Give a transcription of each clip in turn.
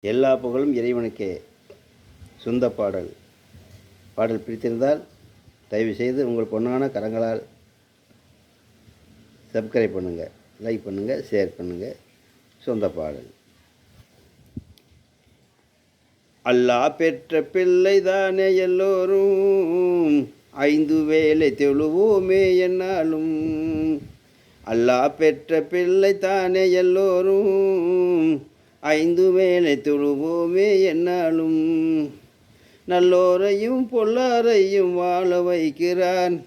எல்லா புகழும் இறைவனுக்கே. சொந்த பாடல். பாடல் பிடித்திருந்தால் தயவு செய்து உங்கள் பொண்ணான கரங்களால் சப்ஸ்கிரைப் பண்ணுங்கள் லைக் பண்ணுங்கள் ஷேர் பண்ணுங்கள் சொந்த பாடல். அல்லாஹ் பெற்ற பிள்ளை தானே எல்லோரும். ஐந்து வேலை தெழுவோமே என்னாலும். அல்லா பெற்ற பிள்ளை தானே எல்லோரும். ஐந்து வேலை தொழுவோமே என்னாலும். நல்லோரையும் பொல்லாரையும் வாழ வைக்கிறான்.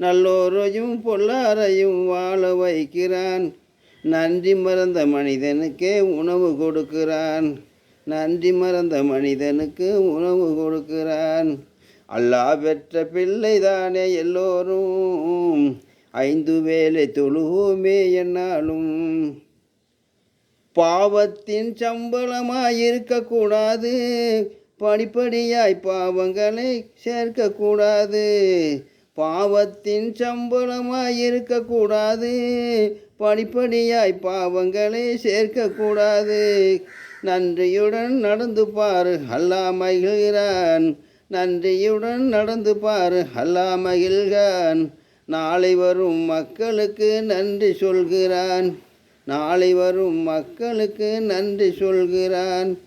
நல்லோரையும் பொல்லாரையும் வாழ வைக்கிறான். நன்றி மறந்த மனிதனுக்கே உணவு கொடுக்கிறான். நன்றி மறந்த மனிதனுக்கு உணவு கொடுக்கிறான். அல்லாஹ் பெற்ற பிள்ளை தானே எல்லோரும். ஐந்து வேலை தொழுவோமே என்னாலும். பாவத்தின் சம்பளமாக இருக்கக்கூடாது படிப்படியாய் பாவங்களை சேர்க்கக்கூடாது. பாவத்தின் சம்பளமாக இருக்கக்கூடாது படிப்படியாய் பாவங்களை சேர்க்கக்கூடாது. நன்றியுடன் நடந்து பாரு அல்லா மகிழ்கிறான் நன்றியுடன் நடந்து பாரு அல்லா மகிழ்கான் நாளை வரும் மக்களுக்கு நன்றி சொல்கிறான். நாளை வரும் மக்களுக்கு நன்றி சொல்கிறான்.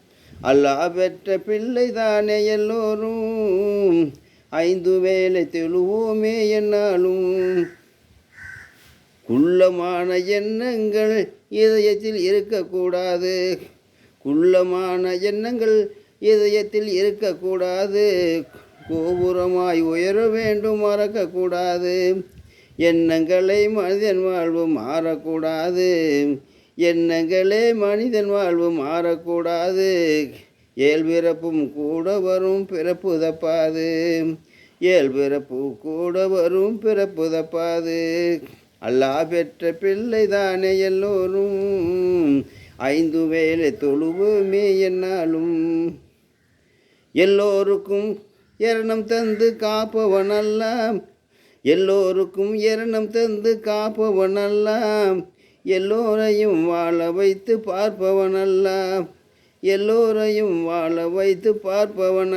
அல்லாஹ் பெற்ற பிள்ளை தானே எல்லோரும். ஐந்து வேலை தெழுவோமே என்னாலும். குள்ளமான எண்ணங்கள் இதயத்தில் இருக்கக்கூடாது. குள்ளமான எண்ணங்கள் இதயத்தில் இருக்கக்கூடாது. கோபுரமாய் உயர வேண்டும் மறக்கக்கூடாது. எண்ணங்களை மனிதன் வாழ்வு மாறக்கூடாது எண்ணங்களே மனிதன் வாழ்வு மாறக்கூடாது இயல்பிறப்பும் கூட வரும் பிறப்பு தப்பாது. இயல்பிறப்பு கூட வரும் பிறப்பு தப்பாது. அல்லாஹ் பெற்ற பிள்ளை தானே எல்லோரும். ஐந்து வேலை தொழுவுமே என்னாலும். எல்லோருக்கும் எரணம் தந்து காப்பவன் அல்லாம் எல்லோருக்கும் இரணம் தந்து காப்பவன் அல்லாம் எல்லோரையும் வாழ வைத்து பார்ப்பவன் எல்லோரையும் வாழ வைத்து பார்ப்பவன்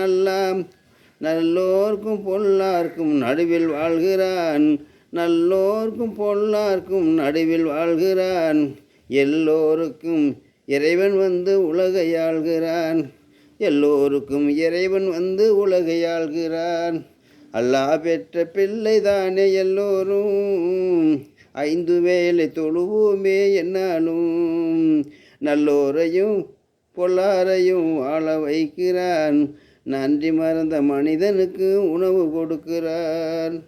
நல்லோர்க்கும் பொல்லார்க்கும் நடுவில் வாழ்கிறான். நல்லோர்க்கும் பொல்லார்க்கும் நடுவில் வாழ்கிறான். எல்லோருக்கும் இறைவன் வந்து உலகையாள்கிறான். எல்லோருக்கும் இறைவன் வந்து உலகை அல்லாஹ் பெற்ற பிள்ளை தானே எல்லோரும். ஐந்து வேலை தொழுவோமே என்னாலும். நல்லோரையும் பொல்லாரையும் வாழ வைக்கிறான். நன்றி மறந்த மனிதனுக்கு உணவு கொடுக்கிறான்.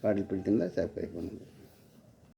பாடல் பிடித்திருந்தால் சப்ஸ்கிரைப் பண்ணுங்கள்